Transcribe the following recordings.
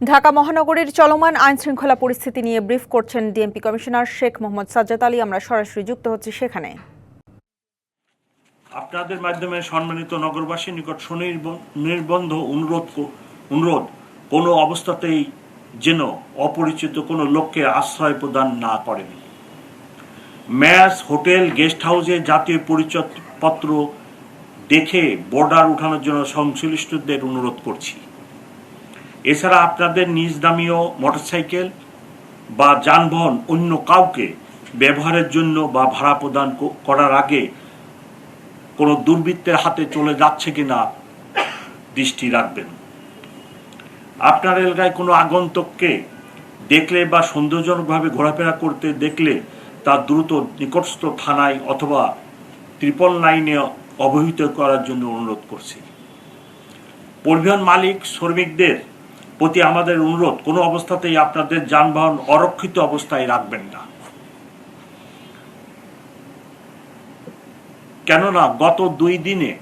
ঢাকা মহানগরীর চলমান আইন শৃঙ্খলা পরিস্থিতি নিয়ে ব্রিফ করছেন ডিএমপি কমিশনার শেখ মোহাম্মদ সাজ্জাদ আলী। আমরা সরাসরি যুক্ত হচ্ছি সেখানে। আপনাদের মাধ্যমে সম্মানিত নগরবাসীর নিকট নির্বন্ধ অনুরোধ অনুরোধ, কোনো অবস্থাতেই যেন অপরিচিত কোনো লোককে আশ্রয় প্রদান না করেন। ম্যাচ হোটেল গেস্ট হাউসে জাতীয় পরিচয়পত্র দেখে বর্ডার উঠানোর জন্য সংশ্লিষ্টদের অনুরোধ করছি। এছাড়া আপনাদের নিজ দামীয় মোটরসাইকেল বা যানবাহন অন্য কাউকে ব্যবহারের জন্য বা ভাড়া প্রদান করার আগে কোনো দুর্বৃত্তের হাতে চলে যাচ্ছে কিনা দৃষ্টি রাখবেন। আপনার এলাকায় কোনো আগন্তককে দেখলে বা সন্দেহজনকভাবে ঘোরাফেরা করতে দেখলে তার দ্রুত নিকটস্থ থানায় অথবা ত্রিপল লাইনে অবহিত করার জন্য অনুরোধ করছি। পরিবহন মালিক, শ্রমিকদের প্রতি আমাদের অনুরোধ, কোনো অবস্থাতেই আপনাদের যানবাহন অরক্ষিত অবস্থায় রাখবেন না। কেননা গত দুই দিনে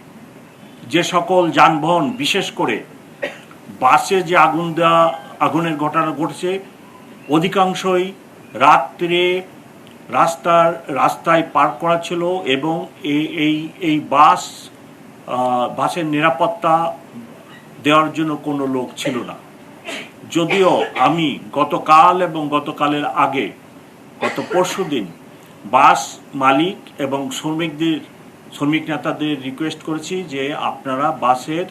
যে সকল যানবাহন, বিশেষ করে বাসে যে আগুন দেওয়া আগুনের ঘটনা ঘটছে, অধিকাংশই রাত্রে রাস্তার, রাস্তায় পার্ক করা ছিল এবং এই এই বাস বাসের নিরাপত্তা দেওয়ার জন্য কোনো লোক ছিল না। যদিও আমি গতকাল এবং গতকালের আগে, গত পরশু দিন বাস মালিক এবং শ্রমিকদের, শ্রমিক নেতাদের রিকোয়েস্ট করেছি যে আপনারা বাসের,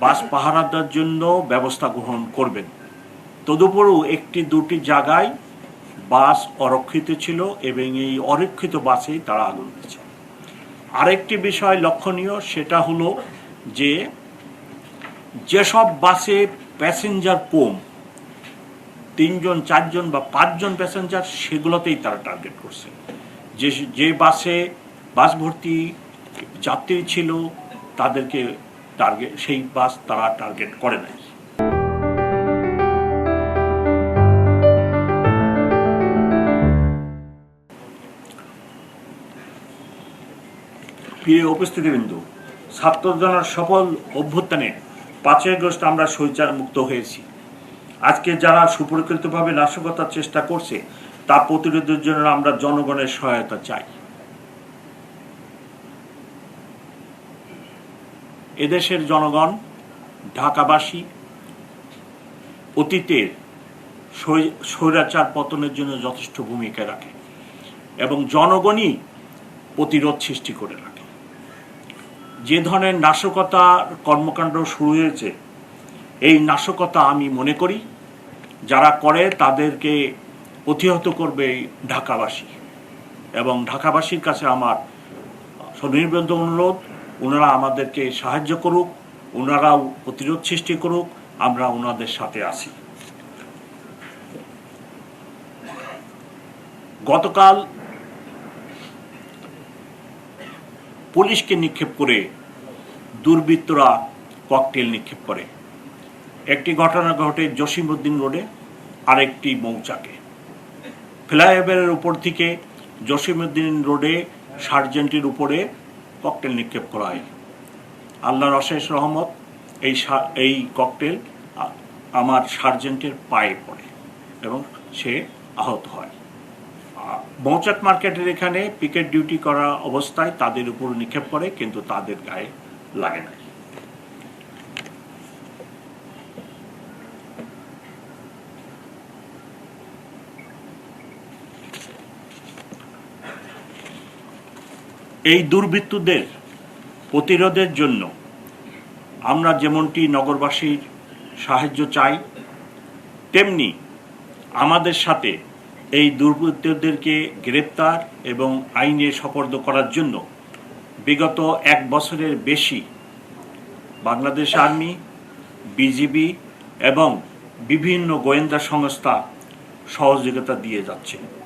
বাস পাহারাদার জন্য ব্যবস্থা গ্রহণ করবেন। তদুপরও একটি দুটি জায়গায় বাস অরক্ষিত ছিল এবং এই অরক্ষিত বাসেই তারা আগুন দিয়েছে। আরেকটি বিষয় লক্ষণীয়, সেটা হলো যে যেসব বাসে প্যাসেঞ্জার কম তিনজন, চারজন বা পাঁচজন প্যাসেঞ্জার সেগুলোতেই তারা টার্গেট করছে। যে যে বাসে বাস ভর্তি যাত্রী ছিল, তাদেরকে টার্গেট সেই বাস তারা টার্গেট করে নাই। প্রিয় উপস্থিতিবৃন্দ, ছাত্রজনের সফল অভ্যুত্থানে পাঁচই আগস্ট আমরা শৈচার মুক্ত হয়েছি। আজকে যারা সুপরিকল্পিতভাবে নাশকতার চেষ্টা করছে তা প্রতিরোধের জন্য আমরা জনগণের সহায়তা চাই। এদেশের জনগণ, ঢাকাবাসী, অতীতের স্বৈরাচার পতনের জন্য যথেষ্ট ভূমিকা রাখে এবং জনগণই প্রতিরোধ সৃষ্টি করে রাখে। যে ধরনের নাশকতার কর্মকাণ্ড শুরু হয়েছে, এই নাশকতা আমি মনে করি, যারা করে তাদেরকে প্রতিহত করবে ঢাকাবাসী। এবং ঢাকাবাসীর কাছে আমার স্বনির্বন্ধ অনুরোধ, ওনারা আমাদেরকে সাহায্য করুক, ওনারাও প্রতিরোধ সৃষ্টি করুক, আমরা ওনাদের সাথে আছি। গতকাল পুলিশকে নিক্ষেপ করে দুর্বৃত্তরা ককটেল নিক্ষেপ করে। একটি ঘটনা ঘটে জসিমউদ্দিন রোডে, আরেকটি মৌচাকে। ফ্লাইওভারের উপর থেকে জসিমউদ্দিন রোডে সার্জেন্টের উপরে ককটেল নিক্ষেপ করা হয়। আল্লাহর অশেষ রহমত, এই এই ককটেল আমার সার্জেন্টের পায়ে পড়ে এবং সে আহত হয়। মৌচাক মার্কেটের এখানে পিকেট ডিউটি করা অবস্থায় তাদের উপর নিক্ষেপ করে, কিন্তু তাদের গায়ে লাগে না। এই দুর্বৃত্তদের প্রতিরোধের জন্য আমরা যেমনটি নগরবাসীর সাহায্য চাই, তেমনি আমাদের সাথে এই দুর্বৃত্তদেরকে গ্রেপ্তার এবং আইনে সপর্দ করার জন্য বিগত এক বছরের বেশি বাংলাদেশ আর্মি, বিজিবি এবং বিভিন্ন গোয়েন্দা সংস্থা সহযোগিতা দিয়ে যাচ্ছে।